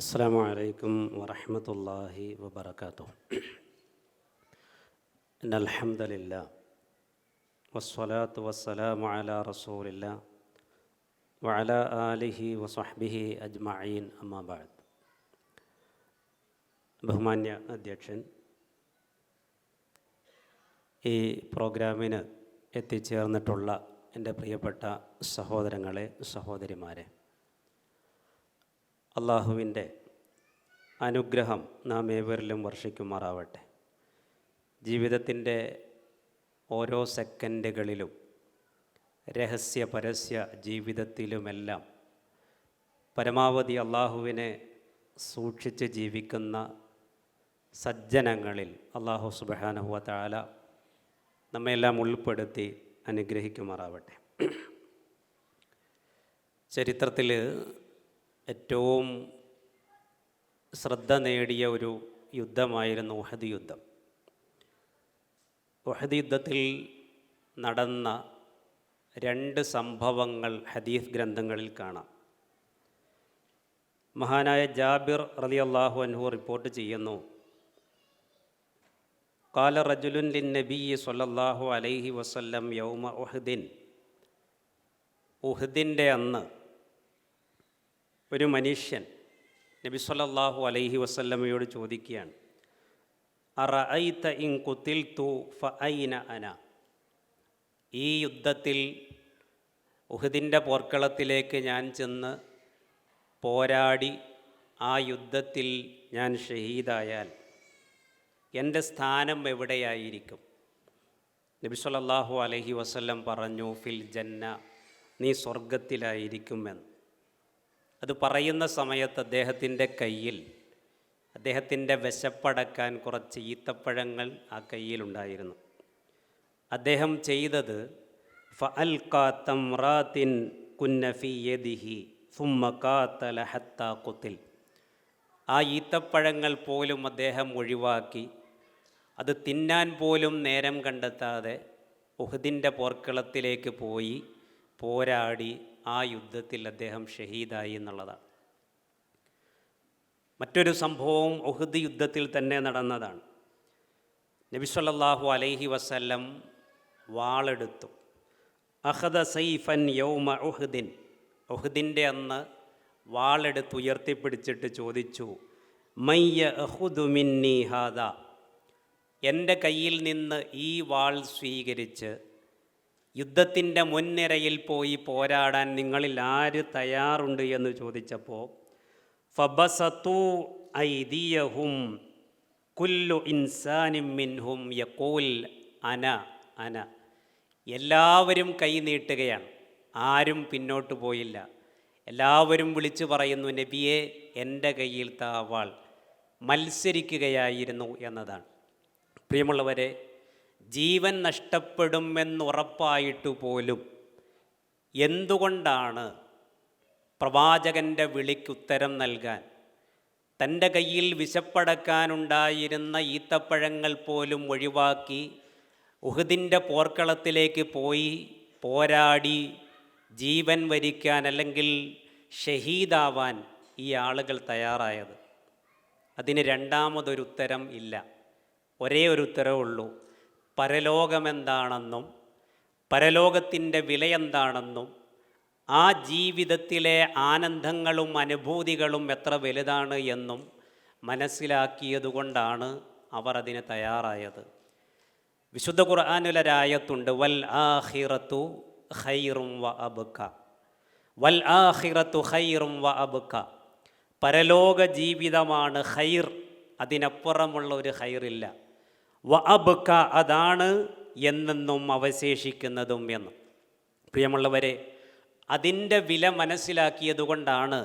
അസ്സാം വലൈക്കും വറഹമത്തല്ലാഹി വബർക്കാത്തു അലഹമില്ല വസ്സലാത്തു വസ്സലാം അല റസൂലില്ല വഅല ആലിഹി വസ്ഹബിഹി അജ്മഈൻ അമ്മാബാദ് ബഹുമാന്യ അധ്യക്ഷൻ ഈ പ്രോഗ്രാമിന് എത്തിച്ചേർന്നിട്ടുള്ള എന്റെ പ്രിയപ്പെട്ട സഹോദരങ്ങളെ സഹോദരിമാരെ അള്ളാഹുവിന്റെ അനുഗ്രഹം നാം ഏവരിലും വർഷിക്കുമാറാവട്ടെ. ജീവിതത്തിന്റെ ഓരോ സെക്കൻഡുകളിലും രഹസ്യ പരസ്യ ജീവിതത്തിലുമെല്ലാം പരമാവധി അള്ളാഹുവിനെ സൂക്ഷിച്ച് ജീവിക്കുന്ന സജ്ജനങ്ങളിൽ അള്ളാഹു സുബാനഹുവ താല നമ്മയെല്ലാം ഉൾപ്പെടുത്തി അനുഗ്രഹിക്കുമാറാവട്ടെ. ചരിത്രത്തിൽ ഏറ്റവും ശ്രദ്ധ നേടിയ ഒരു യുദ്ധമായിരുന്നു ഉഹദ് യുദ്ധം. ഉഹദ് യുദ്ധത്തിൽ നടന്ന രണ്ട് സംഭവങ്ങൾ ഹദീസ് ഗ്രന്ഥങ്ങളിൽ കാണാം. മഹാനായ ജാബിർ റലി അള്ളാഹു അൻഹു റിപ്പോർട്ട് ചെയ്യുന്നു കാല റജുലുൻ ലിൻ നബി സൊല്ലാഹു അലൈഹി വസല്ലം യൗമ ഉഹദിൻ. ഉഹദിന്റെ അന്ന് ഒരു മനുഷ്യൻ നബി സല്ലല്ലാഹു അലൈഹി വസല്ലമയോട് ചോദിക്കുകയാണ് അറഅയ്ത ഇൻ കുത്തിൽ തു ഫഅൈന അന? ഈ യുദ്ധത്തിൽ ഉഹദിന്റെ പോർക്കളത്തിലേക്ക് ഞാൻ ചെന്ന് പോരാടി ആ യുദ്ധത്തിൽ ഞാൻ ഷഹീദായാൽ എന്റെ സ്ഥാനം എവിടെയായിരിക്കും? നബി സല്ലല്ലാഹു അലൈഹി വസല്ലം പറഞ്ഞു ഫിൽ ജന്ന നീ സ്വർഗത്തിലായിരിക്കുമെന്ന് അത് പറയുന്ന സമയത്ത് അദ്ദേഹത്തിന്റെ കയ്യിൽ അദ്ദേഹത്തിന്റെ വിശപ്പടക്കാൻ കുറച്ച് ഈത്തപ്പഴങ്ങൾ ആ കയ്യിലുണ്ടായിരുന്നു അദ്ദേഹം ചെയ്തത് ഫഅൽക്കാത്തമ്രാത്തിൻ കുന്നഫി യദിഹി സുമ്മക്കാത്തല ഹത്ത കുത്തിൽ. ആ ഈത്തപ്പഴങ്ങൾ പോലും അദ്ദേഹം ഒഴിവാക്കി. അത് തിന്നാൻ പോലും നേരം കണ്ടെത്താതെ ഉഹദിന്റെ പോർക്കളത്തിലേക്ക് പോയി പോരാടി ആ യുദ്ധത്തിൽ അദ്ദേഹം ഷഹീദായി എന്നുള്ളതാണ്. മറ്റൊരു സംഭവം ഒഹുദ് യുദ്ധത്തിൽ തന്നെ നടന്നതാണ്. നബി സല്ലല്ലാഹു അലൈഹി വസല്ലം വാളെടുത്തു. അഹദ സൈഫൻ യൗമ ഒഹുദ്ദീൻ ഒഹുദിന്റെ അന്ന് വാളെടുത്ത് ഉയർത്തിപ്പിടിച്ചിട്ട് ചോദിച്ചു മയ്യ അഹുദുമിന്നി ഹാദ? എന്റെ കയ്യിൽ നിന്ന് ഈ വാൾ സ്വീകരിച്ച് യുദ്ധത്തിന്റെ മുൻനിരയിൽ പോയി പോരാടാൻ നിങ്ങളിൽ ആര് തയ്യാറുണ്ട് എന്ന് ചോദിച്ചപ്പോൾ ഫബസത്തു ഐദിയഹും കുല്ലു ഇൻസാനിം മിൻഹും യക്കൂൽ അന അന. എല്ലാവരും കൈ നീട്ടുകയാണ്. ആരും പിന്നോട്ട് പോയില്ല. എല്ലാവരും വിളിച്ചു പറയുന്നു നബിയെ എന്റെ കയ്യിൽ താവാൾ. മത്സരിക്കുകയായിരുന്നു എന്നതാണ്. പ്രിയമുള്ളവരെ ജീവൻ നഷ്ടപ്പെടുമെന്നുറപ്പായിട്ട് പോലും എന്തുകൊണ്ടാണ് പ്രവാചകന്റെ വിളിക്കുത്തരം നൽകാൻ? തന്റെ കയ്യിൽ വിശപ്പടക്കാനുണ്ടായിരുന്ന ഈത്തപ്പഴങ്ങൾ പോലും ഒഴിവാക്കി ഉഹദിന്റെ പോർക്കളത്തിലേക്ക് പോയി പോരാടി ജീവൻ വരിക്കാൻ അല്ലെങ്കിൽ ഷഹീദാവാൻ ഈ ആളുകൾ തയ്യാറായത്. അതിന് രണ്ടാമതൊരു ഉത്തരം ഇല്ല. ഒരേ ഒരു ഉത്തരവുള്ളൂ പരലോകമെന്താണെന്നും പരലോകത്തിന്റെ വിലയെന്താണെന്നും ആ ജീവിതത്തിലെ ആനന്ദങ്ങളും അനുഭൂതികളും എത്ര വലുതാണ് എന്നും മനസ്സിലാക്കിയതുകൊണ്ടാണ് അവർ അതിന് തയ്യാറായത്. വിശുദ്ധ ഖുർആാനുലരായത്തുണ്ട് വൽ ആഹിറത്തു ഹൈറും വ അബുക്ക വൽ ആഹിറത്തു ഹൈറും വ അബുക്ക പരലോക ജീവിതമാണ് ഹൈർ അതിനപ്പുറമുള്ള ഒരു ഖൈറില്ല. വ അബുക്ക അതാണ് എന്നെന്നും അവശേഷിക്കുന്നതും എന്ന്. പ്രിയമുള്ളവരെ അതിന്റെ വില മനസ്സിലാക്കിയതുകൊണ്ടാണ്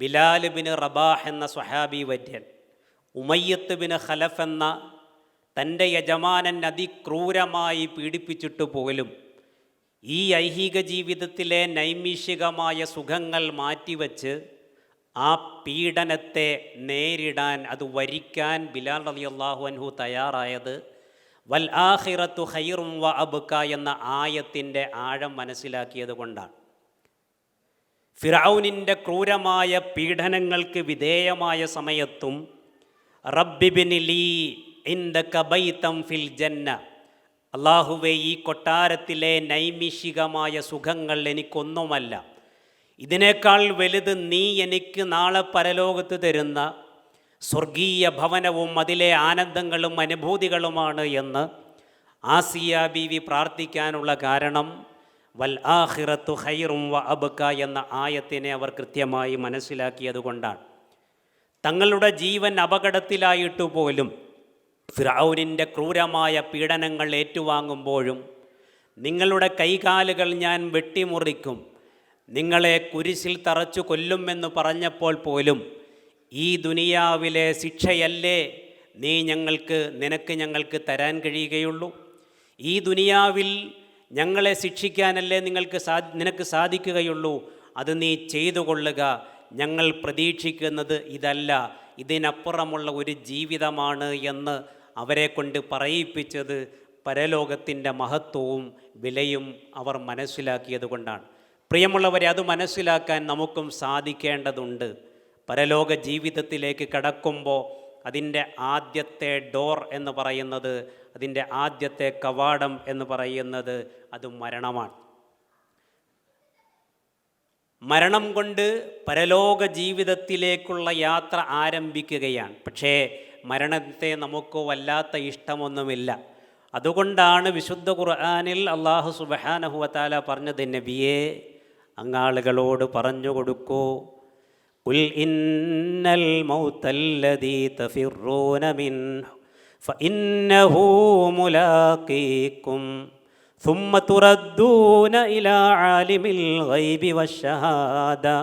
ബിലാൽ ബിന് റബാഹ് എന്ന സ്വഹാബി വര്യൻ ഉമയ്യത്ത് ബിന് ഖലഫ് എന്ന തന്റെ യജമാനൻ അതിക്രൂരമായി പീഡിപ്പിച്ചിട്ട് പോലും ഈ ഐഹിക ജീവിതത്തിലെ നൈമിഷികമായ സുഖങ്ങൾ മാറ്റിവെച്ച് ആ പീഡനത്തെ നേരിടാൻ അത് വരിക്കാൻ ബിലാൽ അലി അള്ളാഹു അൻഹു തയ്യാറായത് വൽ ആഹിറത്തു ഹൈറും വ അബുക്ക എന്ന ആയത്തിന്റെ ആഴം മനസ്സിലാക്കിയത് കൊണ്ടാണ്. ഫിറൌനിന്റെ ക്രൂരമായ പീഡനങ്ങൾക്ക് വിധേയമായ സമയത്തും റബ്ബിബിനി ലീ ഇന്ദ കബൈത്തം ഫിൽ ജന്ന. അള്ളാഹുവെ ഈ കൊട്ടാരത്തിലെ നൈമിഷികമായ സുഖങ്ങൾ എനിക്കൊന്നുമല്ല. ഇതിനേക്കാൾ വലുത് നീ എനിക്ക് നാളെ പരലോകത്ത് തരുന്ന സ്വർഗീയ ഭവനവും അതിലെ ആനന്ദങ്ങളും അനുഭൂതികളുമാണ് എന്ന് ആസിയ ബീവി പ്രാർത്ഥിക്കാനുള്ള കാരണം വൽ ആഹിറത്തു ഹൈറും വ അബക്ക എന്ന ആയത്തിനെ അവർ കൃത്യമായി മനസ്സിലാക്കിയതുകൊണ്ടാണ് തങ്ങളുടെ ജീവൻ അപകടത്തിലായിട്ട് പോലും ഫിറൌനിന്റെ ക്രൂരമായ പീഡനങ്ങൾ ഏറ്റുവാങ്ങുമ്പോഴും നിങ്ങളുടെ കൈകാലുകൾ ഞാൻ വെട്ടിമുറിക്കും. നിങ്ങളെ കുരിശിൽ തറച്ചു കൊല്ലുമെന്ന് പറഞ്ഞപ്പോൾ പോലും ഈ ദുനിയാവിലെ ശിക്ഷയല്ലേ നീ ഞങ്ങൾക്ക് നിനക്ക് ഞങ്ങൾക്ക് തരാൻ കഴിയുകയുള്ളൂ? ഈ ദുനിയാവിൽ ഞങ്ങളെ ശിക്ഷിക്കാനല്ലേ നിങ്ങൾക്ക് സാ നിനക്ക് സാധിക്കുകയുള്ളൂ? അത് നീ ചെയ്തു കൊള്ളുക. ഞങ്ങൾ പ്രതീക്ഷിക്കുന്നത് ഇതല്ല. ഇതിനപ്പുറമുള്ള ഒരു ജീവിതമാണ് എന്ന് അവരെ കൊണ്ട് പറയിപ്പിച്ചത് പരലോകത്തിന്റെ മഹത്വവും വിലയും അവർ മനസ്സിലാക്കിയത് കൊണ്ടാണ്. പ്രിയമുള്ളവരെ അത് മനസ്സിലാക്കാൻ നമുക്കും സാധിക്കേണ്ടതുണ്ട്. പരലോക ജീവിതത്തിലേക്ക് കടക്കുമ്പോൾ അതിന്റെ ആദ്യത്തെ ഡോർ എന്ന് പറയുന്നത് അതിന്റെ ആദ്യത്തെ കവാടം എന്ന് പറയുന്നത് അത് മരണമാണ്. മരണം കൊണ്ട് പരലോക ജീവിതത്തിലേക്കുള്ള യാത്ര ആരംഭിക്കുകയാണ്. പക്ഷേ മരണത്തെ നമുക്ക് വല്ലാത്ത ഇഷ്ടമൊന്നുമില്ല. അതുകൊണ്ടാണ് വിശുദ്ധ ഖുർആാനിൽ അള്ളാഹു സുബഹാനഹുവത്താല പറഞ്ഞത് നബിയെ അങ്ങാളുകളോട് പറഞ്ഞു കൊടുക്കൂ قل إن الموت الذي تفرون منه فإنه ملاقيكم ثم تردون إلى عالم الغيب والشهادة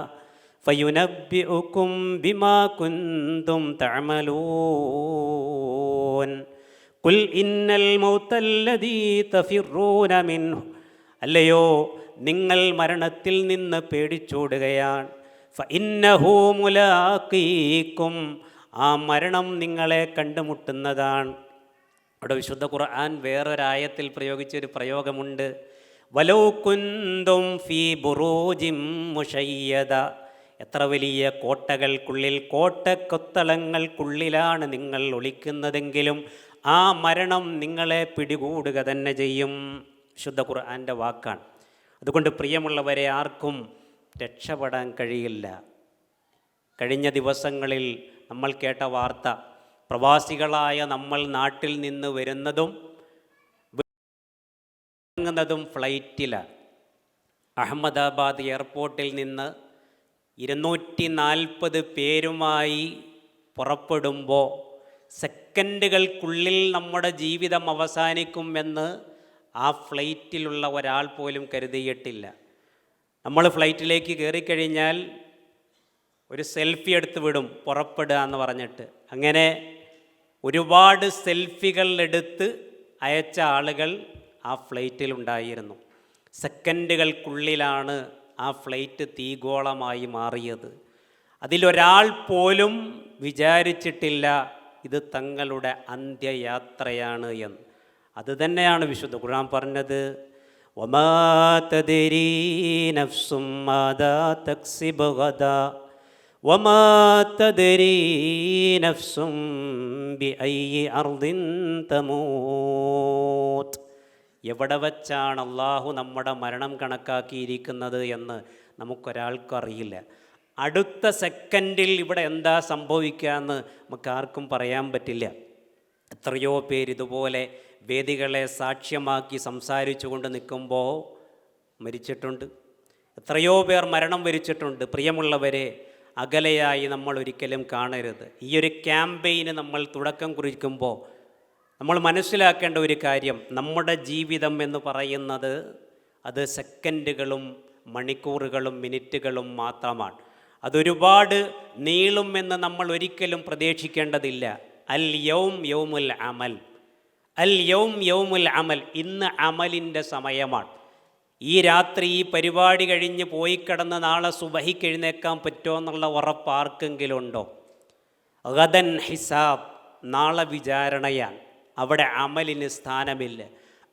فينبئكم بما كنتم تعملون قل إن الموت الذي تفرون منه അല്ലയോ നിങ്ങൾ മരണത്തിൽ നിന്ന് പേടിച്ചോടുകയാണ്. ഇന്നഹൂമുലാക്കീക്കും ആ മരണം നിങ്ങളെ കണ്ടുമുട്ടുന്നതാണ്. അവിടെ വിശുദ്ധ ഖുർആൻ വേറൊരായത്തിൽ പ്രയോഗിച്ചൊരു പ്രയോഗമുണ്ട്. വലോ കുന്തും ഫീ ബുറൂജിം മുഷയ്യത എത്ര വലിയ കോട്ടകൾക്കുള്ളിൽ കോട്ടക്കൊത്തളങ്ങൾക്കുള്ളിലാണ് നിങ്ങൾ ഒളിക്കുന്നതെങ്കിലും ആ മരണം നിങ്ങളെ പിടികൂടുക തന്നെ ചെയ്യും. ശുദ്ധ ഖുർആന്റെ വാക്കാണ്. അതുകൊണ്ട് പ്രിയമുള്ളവരെ ആർക്കും രക്ഷപ്പെടാൻ കഴിയില്ല. കഴിഞ്ഞ ദിവസങ്ങളിൽ നമ്മൾ കേട്ട വാർത്ത പ്രവാസികളായ നമ്മൾ നാട്ടിൽ നിന്ന് വരുന്നതും ഇറങ്ങുന്നതും ഫ്ലൈറ്റിലാണ് അഹമ്മദാബാദ് എയർപോർട്ടിൽ നിന്ന് ഇരുന്നൂറ്റി നാൽപ്പത് പേരുമായി പുറപ്പെടുമ്പോൾ സെക്കൻഡുകൾക്കുള്ളിൽ നമ്മുടെ ജീവിതം അവസാനിക്കുമെന്ന് ആ ഫ്ലൈറ്റിലുള്ള ഒരാൾ പോലും കരുതിയിട്ടില്ല. നമ്മൾ ഫ്ലൈറ്റിലേക്ക് കയറിക്കഴിഞ്ഞാൽ ഒരു സെൽഫി എടുത്ത് വിടും പുറപ്പെടുക എന്ന് പറഞ്ഞിട്ട്. അങ്ങനെ ഒരുപാട് സെൽഫികൾ എടുത്ത് അയച്ച ആളുകൾ ആ ഫ്ലൈറ്റിൽ ഉണ്ടായിരുന്നു. സെക്കൻഡുകൾക്കുള്ളിലാണ് ആ ഫ്ലൈറ്റ് തീഗോളമായി മാറിയത്. അതിലൊരാൾ പോലും വിചാരിച്ചിട്ടില്ല ഇത് തങ്ങളുടെ അന്ത്യയാത്രയാണ് എന്ന്. അത് തന്നെയാണ് വിശുദ്ധ ഖുർആൻ പറഞ്ഞത്. എവിടെ വച്ചാണ് അള്ളാഹു നമ്മുടെ മരണം കണക്കാക്കിയിരിക്കുന്നത് എന്ന് നമുക്കൊരാൾക്കറിയില്ല അടുത്ത സെക്കൻഡിൽ ഇവിടെ എന്താ സംഭവിക്കുക എന്ന് നമുക്ക് ആർക്കും പറയാൻ പറ്റില്ല. എത്രയോ പേര് ഇതുപോലെ വേദികളെ സാക്ഷ്യമാക്കി സംസാരിച്ചു കൊണ്ട് നിൽക്കുമ്പോൾ മരിച്ചിട്ടുണ്ട്. എത്രയോ പേർ മരണം വരിച്ചിട്ടുണ്ട്. പ്രിയമുള്ളവരെ അകലെയായി നമ്മൾ ഒരിക്കലും കാണരുത്. ഈ ഒരു ക്യാമ്പയിന് നമ്മൾ തുടക്കം കുറിക്കുമ്പോൾ നമ്മൾ മനസ്സിലാക്കേണ്ട ഒരു കാര്യം നമ്മുടെ ജീവിതം എന്ന് പറയുന്നത് അത് സെക്കൻഡുകളും മണിക്കൂറുകളും മിനിറ്റുകളും മാത്രമാണ്. അതൊരുപാട് നീളുമെന്ന് നമ്മൾ ഒരിക്കലും പ്രതീക്ഷിക്കേണ്ടതില്ല. അൽ യൗം യൗമുൽ അമൽ. അൽ യൗം യൗമുൽ അമൽ. ഇന്ന് അമലിന്റെ സമയമാണ്. ഈ രാത്രി ഈ പരിപാടി കഴിഞ്ഞ് പോയി കിടന്ന് നാളെ സുബഹിക്ക് എഴുന്നേക്കാൻ പറ്റുമോ എന്നുള്ള ഉറപ്പ് ആർക്കെങ്കിലും ഉണ്ടോ? ഗദൻ ഹിസാബ് നാളെ വിചാരണയാണ്. അവിടെ അമലിന് സ്ഥാനമില്ല.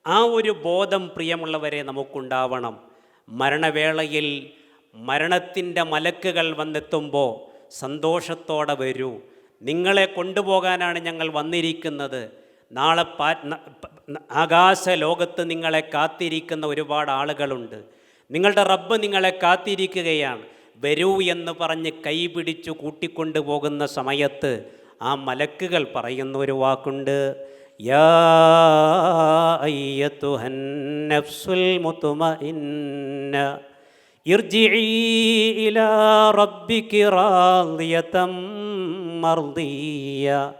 ആ ഒരു ബോധം പ്രിയമുള്ളവരെ നമുക്കുണ്ടാവണം. മരണവേളയിൽ മരണത്തിന്റെ മലക്കുകൾ വന്നെത്തുമ്പോൾ സന്തോഷത്തോടെ വരൂ. നിങ്ങളെ കൊണ്ടുപോകാനാണ് ഞങ്ങൾ വന്നിരിക്കുന്നത്. നാളെ പാ ആകാശ ലോകത്ത് നിങ്ങളെ കാത്തിരിക്കുന്ന ഒരുപാട് ആളുകളുണ്ട്. നിങ്ങളുടെ റബ്ബ് നിങ്ങളെ കാത്തിരിക്കുകയാണ്. വരൂ എന്ന് പറഞ്ഞ് കൈ പിടിച്ചു കൂട്ടിക്കൊണ്ടു പോകുന്ന സമയത്ത് ആ മലക്കുകൾ പറയുന്ന ഒരു വാക്കുണ്ട്. ഇർജിഇ ഇലാ റബ്ബികി മർദിയ.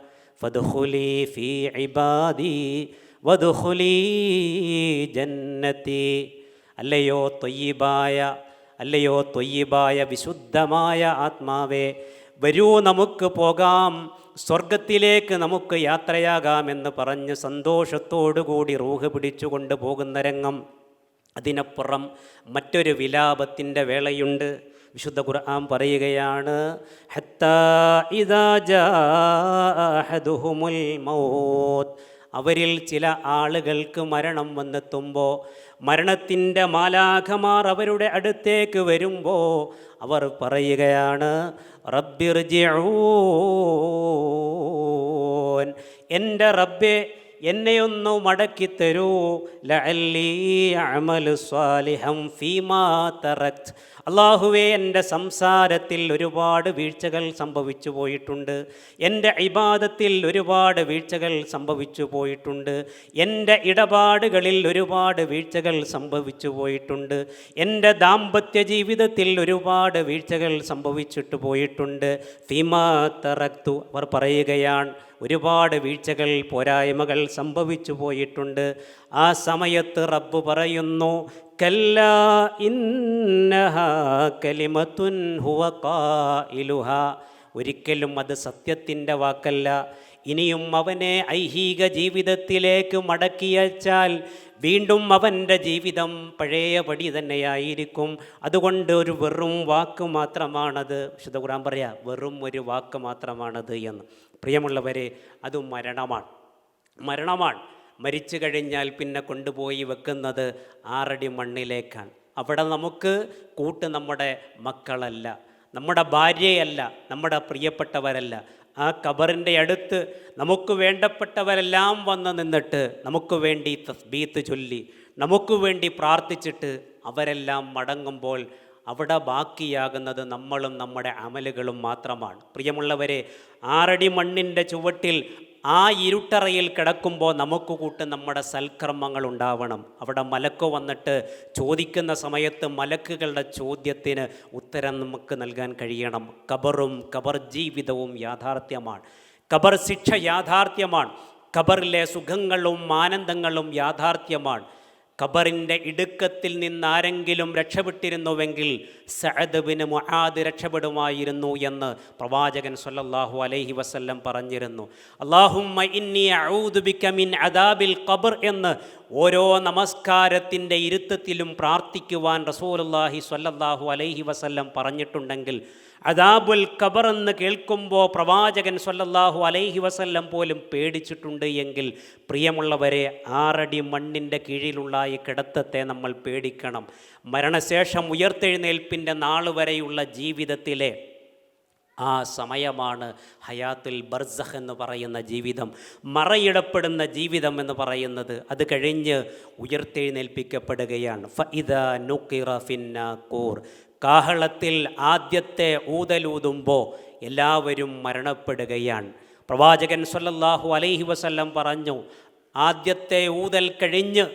ഫദ്ഖുലി ഫീ ഇബാദി വദ്ഖുലി ജന്നതി അല്ലയോ തൊയ്യിബായ അല്ലയോ തൊയ്യിബായ വിശുദ്ധമായ ആത്മാവേ വരൂ നമുക്ക് പോകാം സ്വർഗത്തിലേക്ക് നമുക്ക് യാത്രയാകാമെന്ന് പറഞ്ഞ് സന്തോഷത്തോടുകൂടി റൂഹ് പിടിച്ചുകൊണ്ട് പോകുന്ന രംഗം. അതിനപ്പുറം മറ്റൊരു വിലാപത്തിന്റെ വേളയുണ്ട്. വിശുദ്ധ ഖുർആൻ പറയുകയാണ് അവരിൽ ചില ആളുകൾക്ക് മരണം വന്നെത്തുമ്പോൾ മരണത്തിന്റെ മാലാഖമാർ അവരുടെ അടുത്തേക്ക് വരുമ്പോൾ അവർ പറയുകയാണ് റബ്ബിർജിഊൻ. എന്റെ റബ്ബെ എന്നെയൊന്നു മടക്കി തരൂ. അള്ളാഹുവേ എന്റെ സംസാരത്തിൽ ഒരുപാട് വീഴ്ചകൾ സംഭവിച്ചു പോയിട്ടുണ്ട്. എന്റെ ഇബാദത്തിൽ ഒരുപാട് വീഴ്ചകൾ സംഭവിച്ചു പോയിട്ടുണ്ട്. എന്റെ ഇടപാടുകളിൽ ഒരുപാട് വീഴ്ചകൾ സംഭവിച്ചു പോയിട്ടുണ്ട്. എന്റെ ദാമ്പത്യ ജീവിതത്തിൽ ഒരുപാട് വീഴ്ചകൾ സംഭവിച്ചിട്ട് പോയിട്ടുണ്ട്. ഫീമാ തറക്തു അവർ പറയുകയാണ് ഒരുപാട് വീഴ്ചകൾ പോരായ്മകൾ സംഭവിച്ചു പോയിട്ടുണ്ട്. ആ സമയത്ത് റബ്ബ് പറയുന്നു കല്ല കലിമത്തുൻ ഹുവ ഒരിക്കലും അത് സത്യത്തിന്റെ വാക്കല്ല. ഇനിയും അവനെ ഐഹിക ജീവിതത്തിലേക്ക് മടക്കിയച്ചാൽ വീണ്ടും അവന്റെ ജീവിതം പഴയപടി തന്നെയായിരിക്കും. അതുകൊണ്ട് ഒരു വെറും വാക്ക് മാത്രമാണത്. വിശുദ്ധ കുറാൻ പറയാം വെറും ഒരു വാക്ക് മാത്രമാണത് എന്ന്. പ്രിയമുള്ളവരെ അത് മരണമാണ്. മരണമാണ്. മരിച്ചു കഴിഞ്ഞാൽ പിന്നെ കൊണ്ടുപോയി വെക്കുന്നത് ആറടി മണ്ണിലേക്കാണ്. അവിടെ നമുക്ക് കൂട്ട് നമ്മുടെ മക്കളല്ല നമ്മുടെ ഭാര്യയല്ല നമ്മുടെ പ്രിയപ്പെട്ടവരല്ല. ആ കബറിന്റെ അടുത്ത് നമുക്ക് വേണ്ടപ്പെട്ടവരെല്ലാം വന്ന് നിന്നിട്ട് നമുക്ക് വേണ്ടി തസ്ബീത്ത് ചൊല്ലി നമുക്ക് വേണ്ടി പ്രാർത്ഥിച്ചിട്ട് അവരെല്ലാം മടങ്ങുമ്പോൾ അവിടെ ബാക്കിയാകുന്നത് നമ്മളും നമ്മുടെ അമലുകളും മാത്രമാണ്. പ്രിയമുള്ളവരെ ആറടി മണ്ണിന്റെ ചുവട്ടിൽ ആ ഇരുട്ടറയിൽ കിടക്കുമ്പോൾ നമുക്ക് കൂട്ട് നമ്മുടെ സൽക്രമങ്ങൾ ഉണ്ടാവണം. അവിടെ മലക്ക് വന്നിട്ട് ചോദിക്കുന്ന സമയത്ത് മലക്കുകളുടെ ചോദ്യത്തിന് ഉത്തരം നമുക്ക് നൽകാൻ കഴിയണം. കബറും കബർ ജീവിതവും യാഥാർത്ഥ്യമാണ്. കബർ ശിക്ഷ യാഥാർത്ഥ്യമാണ്. കബറിലെ സുഖങ്ങളും ആനന്ദങ്ങളും യാഥാർത്ഥ്യമാണ്. ഖബറിന്റെ ഇടുക്കത്തിൽ നിന്നാരെങ്കിലും രക്ഷപ്പെട്ടിരുന്നുവെങ്കിൽ സഅദ് മുഹാദ് രക്ഷപ്പെടുമായിരുന്നു എന്ന് പ്രവാചകൻ സല്ലല്ലാഹു അലൈഹി വസല്ലം പറഞ്ഞിരുന്നു. അള്ളാഹുമ്മ ഇന്നി ബിക മിൻ അദാബിൽ ഖബർ എന്ന് ഓരോ നമസ്കാരത്തിന്റെ ഇരുത്തത്തിലും പ്രാർത്ഥിക്കുവാൻ റസൂലുള്ളാഹി സ്വല്ലല്ലാഹു അലൈഹി വസല്ലം പറഞ്ഞിട്ടുണ്ടെങ്കിൽ അദാബുൽ ഖബർ എന്ന് കേൾക്കുമ്പോൾ പ്രവാചകൻ സല്ലല്ലാഹു അലൈഹി വസല്ലം പോലും പേടിച്ചിട്ടുണ്ട് എങ്കിൽ പ്രിയമുള്ളവരെ ആറടി മണ്ണിന്റെ കീഴിലുള്ള ഈ കിടത്തത്തെ നമ്മൾ പേടിക്കണം. മരണശേഷം ഉയർത്തെഴുന്നേൽപ്പിന്റെ നാൾ വരെയുള്ള ജീവിതത്തിലെ ആ സമയമാണ് ഹയാത്തുൽ ബർസഖ് എന്ന് പറയുന്ന ജീവിതം. മറയിടപ്പെടുന്ന ജീവിതം എന്ന് പറയുന്നത് അത് കഴിഞ്ഞ് ഉയർത്തെഴുന്നേൽപ്പിക്കപ്പെടുകയാണ്. ഫഇദ നുക്കിറ ഫിന്നാക്കൂർ കാഹളത്തിൽ ആദ്യത്തെ ഊതലൂതുമ്പോൾ എല്ലാവരും മരണപ്പെടുകയാണ്. പ്രവാചകൻ സല്ലല്ലാഹു അലൈഹി വസല്ലം പറഞ്ഞു ആദ്യത്തെ ഊതൽ കഴിഞ്ഞ്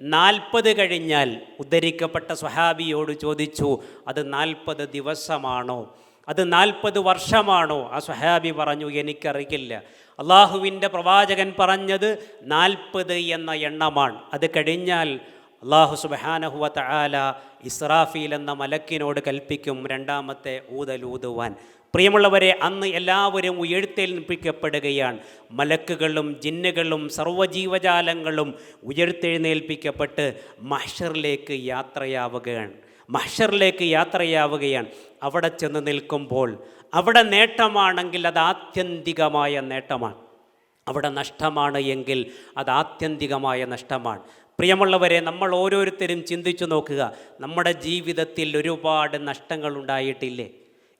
നാൽപ്പത് കഴിഞ്ഞാൽ ഉദ്ധരിക്കപ്പെട്ട സ്വഹാബിയോട് ചോദിച്ചു അത് നാൽപ്പത് ദിവസമാണോ? അത് നാൽപ്പത് വർഷമാണോ? ആ സ്വഹാബി പറഞ്ഞു എനിക്കറിയില്ല. അള്ളാഹുവിന്റെ പ്രവാചകൻ പറഞ്ഞത് നാൽപ്പത് എന്ന എണ്ണമാണ്. അത് കഴിഞ്ഞാൽ അള്ളാഹു സുബഹാനഹുവ തആല ഇസ്രാഫീൽ എന്ന മലക്കിനോട് കൽപ്പിക്കും രണ്ടാമത്തെ ഊതലൂതുവാൻ. പ്രിയമുള്ളവരെ അന്ന് എല്ലാവരും ഉയർത്തെഴുന്നേൽപ്പിക്കപ്പെടുകയാണ്. മലക്കുകളും ജിന്നുകളും സർവജീവജാലങ്ങളും ഉയർത്തെഴുന്നേൽപ്പിക്കപ്പെട്ട് മഹ്ഷറിലേക്ക് യാത്രയാവുകയാണ്. മഹ്ഷറിലേക്ക് യാത്രയാവുകയാണ്. അവിടെ ചെന്ന് നിൽക്കുമ്പോൾ അവിടെ നേട്ടമാണെങ്കിൽ അത് ആത്യന്തികമായ നേട്ടമാണ്. അവിടെ നഷ്ടമാണ് എങ്കിൽ അത് ആത്യന്തികമായ നഷ്ടമാണ്. പ്രിയമുള്ളവരെ നമ്മൾ ഓരോരുത്തരും ചിന്തിച്ചു നോക്കുക നമ്മുടെ ജീവിതത്തിൽ ഒരുപാട് നഷ്ടങ്ങൾ ഉണ്ടായിട്ടില്ലേ?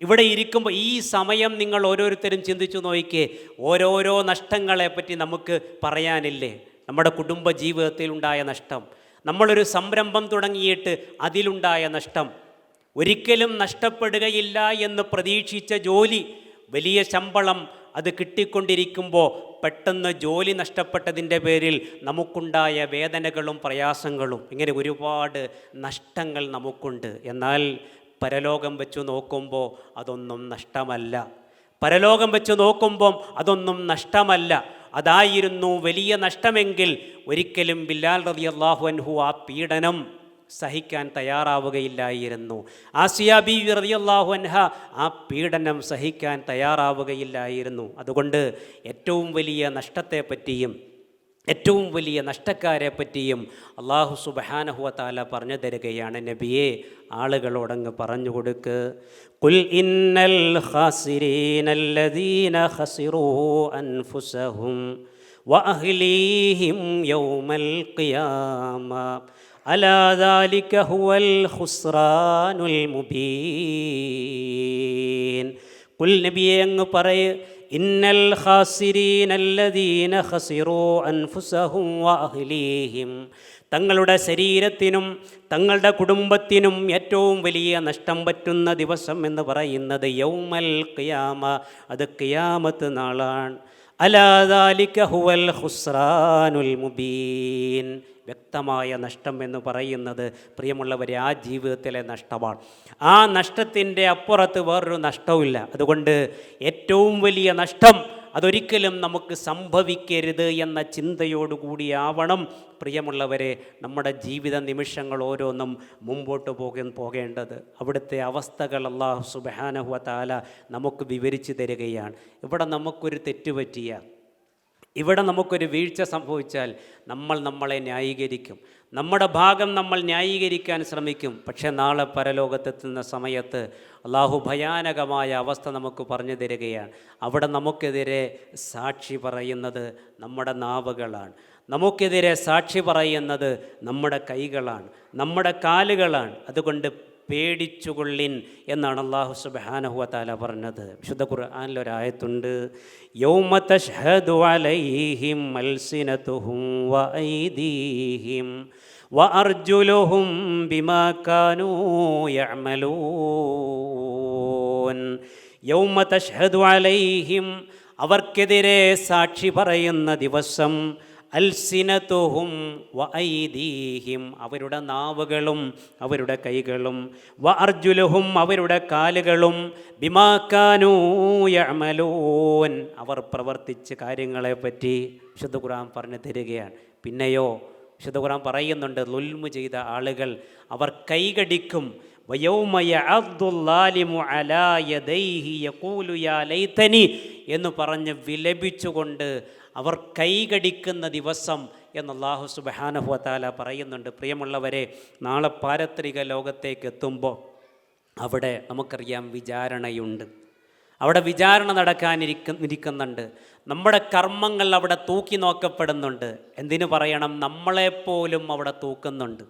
ഇവിടെ ഇരിക്കുമ്പോൾ ഈ സമയം നിങ്ങൾ ഓരോരുത്തരും ചിന്തിച്ചു നോക്കിക്കേ ഓരോരോ നഷ്ടങ്ങളെ പറ്റി നമുക്ക് പറയാനില്ലേ? നമ്മുടെ കുടുംബ ജീവിതത്തിൽ ഉണ്ടായ നഷ്ടം നമ്മളൊരു സംരംഭം തുടങ്ങിയിട്ട് അതിലുണ്ടായ നഷ്ടം ഒരിക്കലും നഷ്ടപ്പെടുകയില്ല എന്ന് പ്രതീക്ഷിച്ച ജോലി വലിയ ശമ്പളം അത് കിട്ടിക്കൊണ്ടിരിക്കുമ്പോൾ പെട്ടെന്ന് ജോലി നഷ്ടപ്പെട്ടതിന്റെ പേരിൽ നമുക്കുണ്ടായ വേദനകളും പ്രയാസങ്ങളും ഇങ്ങനെ ഒരുപാട് നഷ്ടങ്ങൾ നമുക്കുണ്ട്. എന്നാൽ പരലോകം വെച്ച് നോക്കുമ്പോൾ അതൊന്നും നഷ്ടമല്ല. പരലോകം വെച്ച് നോക്കുമ്പം അതൊന്നും നഷ്ടമല്ല. അതായിരുന്നു വലിയ നഷ്ടമെങ്കിൽ ഒരിക്കലും ബില്ലാൽ റതി അള്ളാഹു അൻഹു ആ പീഡനം സഹിക്കാൻ തയ്യാറാവുകയില്ലായിരുന്നു. ആസിയ ബി റളിയല്ലാഹു അൻഹ ആ പീഡനം സഹിക്കാൻ തയ്യാറാവുകയില്ലായിരുന്നു. അതുകൊണ്ട് ഏറ്റവും വലിയ നഷ്ടത്തെപ്പറ്റിയും ഏറ്റവും വലിയ നഷ്ടക്കാരെ പറ്റിയും അള്ളാഹു സുബഹാനഹുവ താല പറഞ്ഞു തരികയാണ്. നബിയെ ആളുകളോടങ്ങ് പറഞ്ഞു കൊടുക്ക്. കുൽ ഇന്നൽ ഖാസിരീനല്ലദീന ഹസിറൂ അൻഫുസഹും വഅഹ്ലീഹിം യൗമൽ ഖിയാമ. അലാ ദാലിക ഹുവൽ ഖുസ്റാനുൽ മുബീൻ. കുൽ നബിയെ അങ്ങ് പറയ് ഇന്നൽ ഖാസിരീനല്ലദീന ഖസിറൂ അൻഫുസഹും വഅഹ്ലീഹിം തങ്ങളുടെ ശരീരത്തിനും തങ്ങളുടെ കുടുംബത്തിനും ഏറ്റവും വലിയ നഷ്ടം പറ്റുന്ന ദിവസം എന്ന് പറയുന്നത് യൗമൽ ഖിയാമ അത് ഖിയാമത്ത് നാളാണ്. അലാദാലിക ഹുവൽ ഹുസ്രാനുൽ മുബീൻ. വ്യക്തമായ നഷ്ടം എന്ന് പറയുന്നത് പ്രിയമുള്ളവരെ ആ ജീവിതത്തിലെ നഷ്ടമാണ്. ആ നഷ്ടത്തിന്റെ അപ്പുറത്ത് വേറൊരു നഷ്ടവുമില്ല. അതുകൊണ്ട് ഏറ്റവും വലിയ നഷ്ടം അതൊരിക്കലും നമുക്ക് സംഭവിക്കരുത് എന്ന ചിന്തയോടുകൂടിയാവണം പ്രിയമുള്ളവരെ നമ്മുടെ ജീവിത നിമിഷങ്ങൾ ഓരോന്നും മുമ്പോട്ട് പോക പോകേണ്ടത്. അവിടുത്തെ അവസ്ഥകൾ അള്ളാഹു സുബാനഹുവ താല നമുക്ക് വിവരിച്ചു തരികയാണ്. ഇവിടെ നമുക്കൊരു തെറ്റുപറ്റിയ ഇവിടെ നമുക്കൊരു വീഴ്ച സംഭവിച്ചാൽ നമ്മൾ നമ്മളെ ന്യായീകരിക്കും. നമ്മുടെ ഭാഗം നമ്മൾ ന്യായീകരിക്കാൻ ശ്രമിക്കും. പക്ഷേ നാളെ പരലോകത്തെത്തുന്ന സമയത്ത് അള്ളാഹു ഭയാനകമായ അവസ്ഥ നമുക്ക് പറഞ്ഞു തരികയാണ്. അവിടെ നമുക്കെതിരെ സാക്ഷി പറയുന്നത് നമ്മുടെ നാവുകളാണ്. നമുക്കെതിരെ സാക്ഷി പറയുന്നത് നമ്മുടെ കൈകളാണ്. നമ്മുടെ കാലുകളാണ്. അതുകൊണ്ട് പേടിച്ചുകൊള്ളിൻ എന്നാണ് അള്ളാഹു സുബാനഹുവ താല പറഞ്ഞത്. വിശുദ്ധ ഖുർആാനിലൊരായത്തുണ്ട് യൗമ തഷ്ഹദു അലൈഹിം മൽസിനതുഹും തഷ്ഹദു അലൈഹിം അവർക്കെതിരെ സാക്ഷി പറയുന്ന ദിവസം അൽസിനത്തുഹും വൈദീഹിം അവരുടെ നാവുകളും അവരുടെ കൈകളും. വ അർജുലുഹും അവരുടെ കാലുകളും. ബിമാക്കാനൂയമലൂൻ അവർ പ്രവർത്തിച്ച കാര്യങ്ങളെപ്പറ്റി വിശുദ്ധ ഖുർആൻ പറഞ്ഞു തരികയാണ്. പിന്നെയോ വിശുദ്ധ ഖുർആൻ പറയുന്നുണ്ട് ലുൽമു ചെയ്ത ആളുകൾ അവർ കൈകടിക്കും വയൗമ അബ്ദുല്ലാലിമു അലാ യദൈഹി യഖൂലു യാ ലൈതനി എന്ന് പറഞ്ഞ് വിലപിച്ചുകൊണ്ട് അവർ കൈകടിക്കുന്ന ദിവസം എന്ന് അള്ളാഹു സുബഹാനഹുവത്താല പറയുന്നുണ്ട്. പ്രിയമുള്ളവരെ നാളെ പാരത്രിക ലോകത്തേക്ക് എത്തുമ്പോൾ അവിടെ നമുക്കറിയാം വിചാരണയുണ്ട്. അവിടെ വിചാരണ നടക്കാനിരിക്ക ഇരിക്കുന്നുണ്ട് നമ്മുടെ കർമ്മങ്ങൾ അവിടെ തൂക്കി നോക്കപ്പെടുന്നുണ്ട്. എന്തിനു പറയണം? നമ്മളെപ്പോലും അവിടെ തൂക്കുന്നുണ്ട്.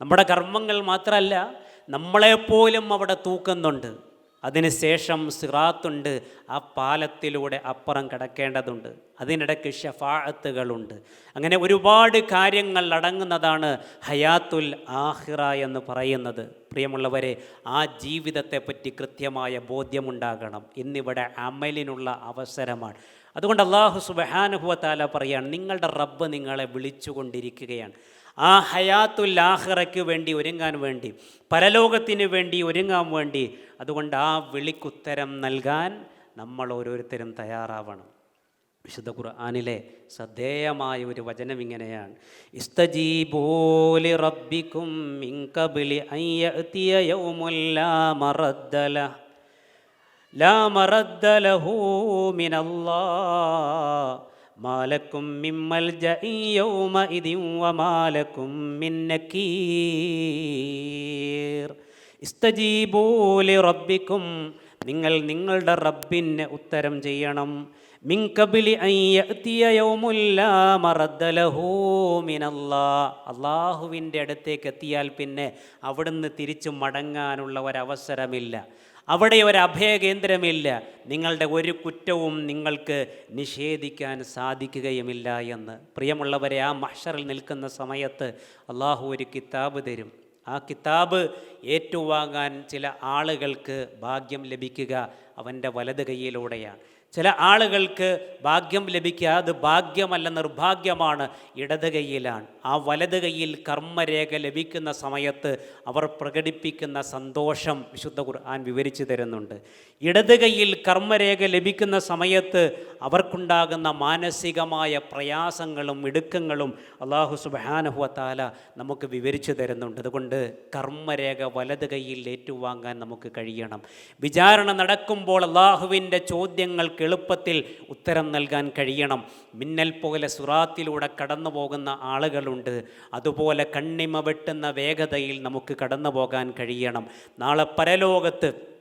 നമ്മുടെ കർമ്മങ്ങൾ മാത്രമല്ല നമ്മളെപ്പോലും അവിടെ തൂക്കുന്നുണ്ട്. അതിനുശേഷം സിറാത്തുണ്ട്. ആ പാലത്തിലൂടെ അപ്പുറം കിടക്കേണ്ടതുണ്ട്. അതിനിടയ്ക്ക് ഷഫാഅത്തുകളുണ്ട്. അങ്ങനെ ഒരുപാട് കാര്യങ്ങൾ അടങ്ങുന്നതാണ് ഹയാത്തുൽ ആഹിറ എന്ന് പറയുന്നത്. പ്രിയമുള്ളവരെ ആ ജീവിതത്തെപ്പറ്റി കൃത്യമായ ബോധ്യമുണ്ടാകണം. ഇന്നിവിടെ അമലിനുള്ള അവസരമാണ്. അതുകൊണ്ട് അള്ളാഹു സുബഹാനുഭവത്താല പറയാണ് നിങ്ങളുടെ റബ്ബ് നിങ്ങളെ വിളിച്ചുകൊണ്ടിരിക്കുകയാണ്. ആ ഹയാത്തുൽ ആഹിറയ്ക്ക് വേണ്ടി ഒരുങ്ങാൻ വേണ്ടി പരലോകത്തിന് വേണ്ടി ഒരുങ്ങാൻ വേണ്ടി അതുകൊണ്ട് ആ വിളിക്കുത്തരം നൽകാൻ നമ്മൾ ഓരോരുത്തരും തയ്യാറാവണം. വിശുദ്ധ ഖുർആാനിലെ ശ്രദ്ധേയമായ ഒരു വചനം ഇങ്ങനെയാണ്. ഇസ്തജീബോലി റബ്ബിക്കും മിങ്കബിലി ലാ മാലക്കും മിമ്മൽ വമാലക്കും മിന്നക്കീർ നക്കീർ ഇസ്തജീബൂ ലിറബ്ബിക്കും നിങ്ങൾ നിങ്ങളുടെ റബ്ബിന് ഉത്തരം ചെയ്യണം. അള്ളാഹുവിന്റെ അടുത്തേക്ക് എത്തിയാൽ പിന്നെ അവിടുന്ന് തിരിച്ചു മടങ്ങാനുള്ള ഒരവസരമില്ല. അവിടെ ഒരു അഭയകേന്ദ്രമില്ല. നിങ്ങളുടെ ഒരു കുറ്റവും നിങ്ങൾക്ക് നിഷേധിക്കാൻ സാധിക്കുകയുമില്ല എന്ന്. പ്രിയമുള്ളവരെ ആ മഷറിൽ നിൽക്കുന്ന സമയത്ത് അള്ളാഹു ഒരു കിതാബ് തരും. ആ കിതാബ് ഏറ്റുവാങ്ങാൻ ചില ആളുകൾക്ക് ഭാഗ്യം ലഭിക്കുക അവന്റെ വലത് കൈയിലൂടെയാണ്. ചില ആളുകൾക്ക് ഭാഗ്യം ലഭിക്കുക അത് ഭാഗ്യമല്ല നിർഭാഗ്യമാണ്. ഇടത് കൈയിലാണ്. ആ വലത് കൈയിൽ കർമ്മരേഖ ലഭിക്കുന്ന സമയത്ത് അവർ പ്രകടിപ്പിക്കുന്ന സന്തോഷം വിശുദ്ധ ഖുർആൻ വിവരിച്ചു തരുന്നുണ്ട്. ഇടത് കൈയിൽ കർമ്മരേഖ ലഭിക്കുന്ന സമയത്ത് അവർക്കുണ്ടാകുന്ന മാനസികമായ പ്രയാസങ്ങളും ഇടുക്കങ്ങളും അള്ളാഹു സുബാനഹുവത്താല നമുക്ക് വിവരിച്ചു തരുന്നുണ്ട്. അതുകൊണ്ട് കർമ്മരേഖ വലത് കൈയിൽ ഏറ്റുവാങ്ങാൻ നമുക്ക് കഴിയണം. വിചാരണ നടക്കുമ്പോൾ അള്ളാഹുവിന്റെ ചോദ്യങ്ങൾക്ക് എളുപ്പത്തിൽ ഉത്തരം നൽകാൻ കഴിയണം. മിന്നൽ പോലെ സുറാത്തിലൂടെ കടന്നു പോകുന്ന ആളുകളുണ്ട്. അതുപോലെ കണ്ണിമ വെട്ടുന്ന വേഗതയിൽ നമുക്ക് കടന്നു പോകാൻ കഴിയണം. നാളെ പരലോകത്ത്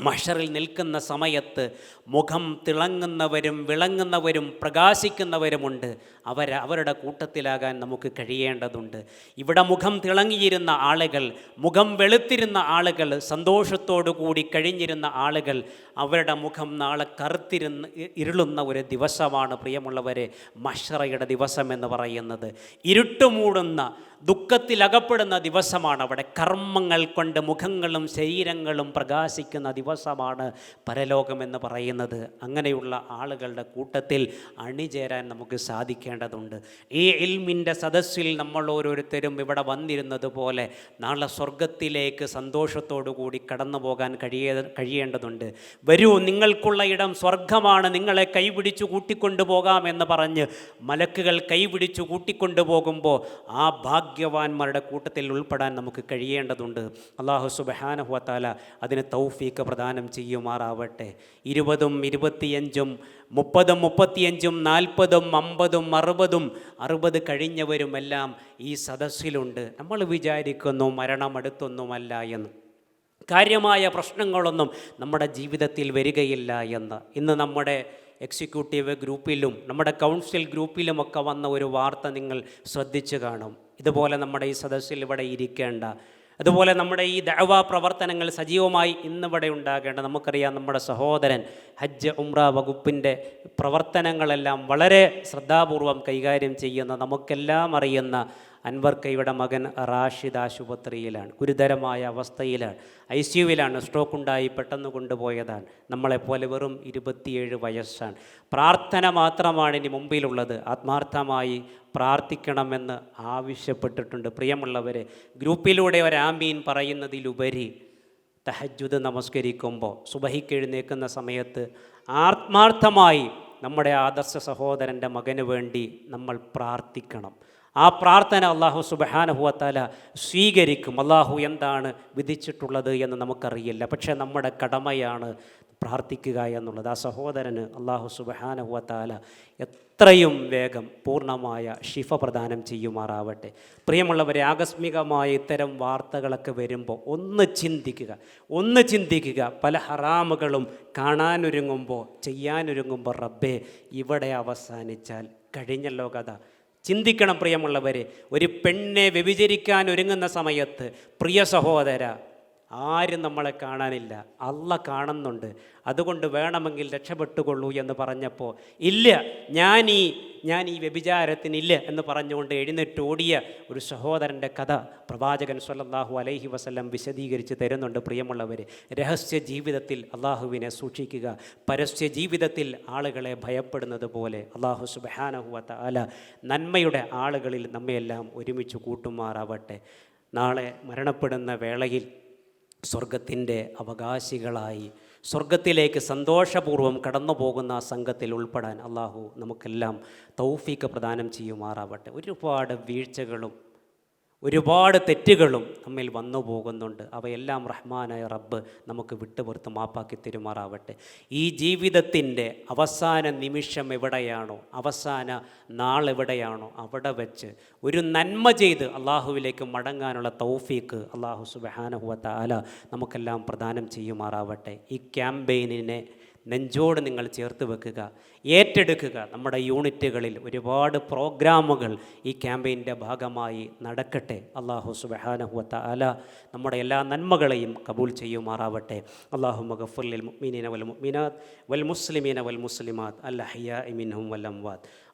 മഷറിൽ നിൽക്കുന്ന സമയത്ത് മുഖം തിളങ്ങുന്നവരും വിളങ്ങുന്നവരും പ്രകാശിക്കുന്നവരുമുണ്ട്. അവർ അവരുടെ കൂട്ടത്തിലാകാൻ നമുക്ക് കഴിയേണ്ടതുണ്ട്. ഇവിടെ മുഖം തിളങ്ങിയിരുന്ന ആളുകൾ മുഖം വെളുത്തിരുന്ന ആളുകൾ സന്തോഷത്തോടു കൂടി കഴിഞ്ഞിരുന്ന ആളുകൾ അവരുടെ മുഖം നാളെ കറുത്തിരുന്ന് ഇരുളുന്ന ഒരു ദിവസമാണ് പ്രിയമുള്ളവരെ മഷറയുടെ ദിവസം എന്ന് പറയുന്നത്. ഇരുട്ടുമൂടുന്ന ദുഃഖത്തിലകപ്പെടുന്ന ദിവസമാണ് അവിടെ. കർമ്മങ്ങൾ കൊണ്ട് മുഖങ്ങളും ശരീരങ്ങളും പ്രകാശിക്കുന്ന ദിവസമാണ് പരലോകമെന്ന് പറയുന്നത്. അങ്ങനെയുള്ള ആളുകളുടെ കൂട്ടത്തിൽ അണിചേരാൻ നമുക്ക് സാധിക്കേണ്ടതുണ്ട്. ഈ ഇൽമിന്റെ സദസ്സിൽ നമ്മൾ ഓരോരുത്തരും ഇവിടെ വന്നിരുന്നത് പോലെ നാളെ സ്വർഗത്തിലേക്ക് സന്തോഷത്തോടു കൂടി കടന്നു പോകാൻ കഴിയേ കഴിയേണ്ടതുണ്ട്. വരൂ നിങ്ങൾക്കുള്ള ഇടം സ്വർഗമാണ് നിങ്ങളെ കൈപിടിച്ചു കൂട്ടിക്കൊണ്ടു പോകാമെന്ന് പറഞ്ഞ് മലക്കുകൾ കൈപിടിച്ചു കൂട്ടിക്കൊണ്ടു പോകുമ്പോൾ ആ ഭാഗ്യവാന്മാരുടെ കൂട്ടത്തിൽ ഉൾപ്പെടാൻ നമുക്ക് കഴിയേണ്ടതുണ്ട്. അള്ളാഹു സുബഹാനഹുവത്താല അതിന് തൗഫീക്ക് പ്രദാനം ചെയ്യുമാറാവട്ടെ. ഇരുപതും ഇരുപത്തിയഞ്ചും മുപ്പതും മുപ്പത്തിയഞ്ചും നാൽപ്പതും അമ്പതും അറുപതും അറുപത് കഴിഞ്ഞവരുമെല്ലാം ഈ സദസ്സിലുണ്ട്. നമ്മൾ വിചാരിക്കുന്നു മരണമെടുത്തൊന്നുമല്ല എന്ന്. കാര്യമായ പ്രശ്നങ്ങളൊന്നും നമ്മുടെ ജീവിതത്തിൽ വരികയില്ല എന്ന്. ഇന്ന് നമ്മുടെ എക്സിക്യൂട്ടീവ് ഗ്രൂപ്പിലും നമ്മുടെ കൗൺസിൽ ഗ്രൂപ്പിലുമൊക്കെ വന്ന ഒരു വാർത്ത നിങ്ങൾ ശ്രദ്ധിച്ചു കാണും. ഇതുപോലെ നമ്മുടെ ഈ സദസ്സിൽ ഇവിടെ ഇരിക്കേണ്ട അതുപോലെ നമ്മുടെ ഈ ദഅവ പ്രവർത്തനങ്ങൾ സജീവമായി ഇന്നിവിടെ ഉണ്ടാകേണ്ട നമുക്കറിയാം നമ്മുടെ സഹോദരൻ ഹജ്ജ് ഉംറ വകുപ്പിന്റെ പ്രവർത്തനങ്ങളെല്ലാം വളരെ ശ്രദ്ധാപൂർവം കൈകാര്യം ചെയ്യുന്ന നമുക്കെല്ലാം അറിയുന്ന അൻവർ കൈയുടെ മകൻ റാഷിദ് ആശുപത്രിയിലാണ്. ഗുരുതരമായ അവസ്ഥയിലാണ്. ഐ സി യുവിലാണ് സ്ട്രോക്ക് ഉണ്ടായി പെട്ടെന്ന് കൊണ്ടുപോയതാണ്. നമ്മളെപ്പോലെ വെറും ഇരുപത്തിയേഴ് വയസ്സാണ്. പ്രാർത്ഥന മാത്രമാണ് ഇനി മുമ്പിലുള്ളത്. ആത്മാർത്ഥമായി പ്രാർത്ഥിക്കണമെന്ന് ആവശ്യപ്പെട്ടിട്ടുണ്ട്. പ്രിയമുള്ളവരെ ഗ്രൂപ്പിലൂടെ ഒരാമീൻ പറയുന്നതിലുപരി തഹജുദ് നമസ്കരിക്കുമ്പോൾ സുബഹിക്ക് എഴുന്നേൽക്കുന്ന സമയത്ത് ആത്മാർത്ഥമായി നമ്മുടെ ആദർശ സഹോദരന്റെ മകന് വേണ്ടി നമ്മൾ പ്രാർത്ഥിക്കണം. ആ പ്രാർത്ഥന അള്ളാഹു സുബഹാനഹുവത്താല സ്വീകരിക്കും. അള്ളാഹു എന്താണ് വിധിച്ചിട്ടുള്ളത് എന്ന് നമുക്കറിയില്ല. പക്ഷേ നമ്മുടെ കടമയാണ് പ്രാർത്ഥിക്കുക എന്നുള്ളത്. ആ സഹോദരന് അള്ളാഹു സുബഹാനഹുവത്താല എത്രയും വേഗം പൂർണമായ ശിഫ പ്രദാനം ചെയ്യുമാറാവട്ടെ. പ്രിയമുള്ളവരെ ആകസ്മികമായ ഇത്തരം വാർത്തകളൊക്കെ വരുമ്പോൾ ഒന്ന് ചിന്തിക്കുക. ഒന്ന് ചിന്തിക്കുക. പല ഹറാമുകളും കാണാനൊരുങ്ങുമ്പോൾ ചെയ്യാനൊരുങ്ങുമ്പോൾ റബ്ബേ ഇവിടെ അവസാനിച്ചാൽ കഴിഞ്ഞല്ലോ കഥ. ചിന്തിക്കണം പ്രിയമുള്ളവരെ. ഒരു പെണ്ണെ വ്യഭിചരിക്കാൻ ഒരുങ്ങുന്ന സമയത്ത് പ്രിയ സഹോദര ആരും നമ്മളെ കാണാനില്ല. അല്ല കാണുന്നുണ്ട്. അതുകൊണ്ട് വേണമെങ്കിൽ രക്ഷപ്പെട്ടുകൊള്ളൂ എന്ന് പറഞ്ഞപ്പോൾ ഇല്ല ഞാൻ ഈ ഞാൻ ഈ വ്യഭിചാരത്തിനില്ല എന്ന് പറഞ്ഞുകൊണ്ട് എഴുന്നേറ്റ് ഓടിയ ഒരു സഹോദരന്റെ കഥ പ്രവാചകൻ സ്വല്ലാഹു അലൈഹി വസല്ലം വിശദീകരിച്ച് തരുന്നുണ്ട്. പ്രിയമുള്ളവർ രഹസ്യ ജീവിതത്തിൽ അള്ളാഹുവിനെ സൂക്ഷിക്കുക. പരസ്യ ജീവിതത്തിൽ ആളുകളെ ഭയപ്പെടുന്നത് പോലെ അള്ളാഹു സുബാനഹുവത്ത അല നന്മയുടെ ആളുകളിൽ നമ്മയെല്ലാം ഒരുമിച്ച് കൂട്ടുമാറാവട്ടെ. നാളെ മരണപ്പെടുന്ന വേളയിൽ സ്വർഗത്തിന്റെ അവകാശികളായി സ്വർഗത്തിലേക്ക് സന്തോഷപൂർവം കടന്നു പോകുന്ന സംഘത്തിൽ ഉൾപ്പെടാൻ അള്ളാഹു നമുക്കെല്ലാം തൗഫീക്ക് പ്രദാനം ചെയ്യുമാറാവട്ടെ. ഒരുപാട് വീഴ്ചകളും ഒരുപാട് തെറ്റുകളും നമ്മിൽ വന്നു പോകുന്നുണ്ട്. അവയെല്ലാം റഹ്മാനായ റബ്ബ് നമുക്ക് വിട്ടുപുറത്ത് മാപ്പാക്കി തെരുമാറാവട്ടെ. ഈ ജീവിതത്തിന്റെ അവസാന നിമിഷം എവിടെയാണോ അവസാന നാൾ എവിടെയാണോ അവിടെ വെച്ച് ഒരു നന്മ ചെയ്ത് അള്ളാഹുവിലേക്ക് മടങ്ങാനുള്ള തൗഫീക്ക് അള്ളാഹു സുബഹാനഹുവ താല നമുക്കെല്ലാം പ്രദാനം ചെയ്യുമാറാവട്ടെ. ഈ ക്യാമ്പയിനിനെ നെഞ്ചോട് നിങ്ങൾ ചേർത്ത് വെക്കുക ഏറ്റെടുക്കുക. നമ്മുടെ യൂണിറ്റുകളിൽ ഒരുപാട് പ്രോഗ്രാമുകൾ ഈ ക്യാമ്പയിന്റെ ഭാഗമായി നടക്കട്ടെ. അള്ളാഹു സുബഹാനഹുവത്ത അല നമ്മുടെ എല്ലാ നന്മകളെയും കബൂൽ ചെയ്യുമാറാവട്ടെ. അള്ളാഹു മഗഫുൽ മുഅ്മിനീന വൽ മുഅ്മിനാത്ത് വൽ മുസ്ലിമീന വൽ മുസ്ലിമാത്ത് അല്ലഹിയ മിൻഹും വൽ അംവാത്ത്.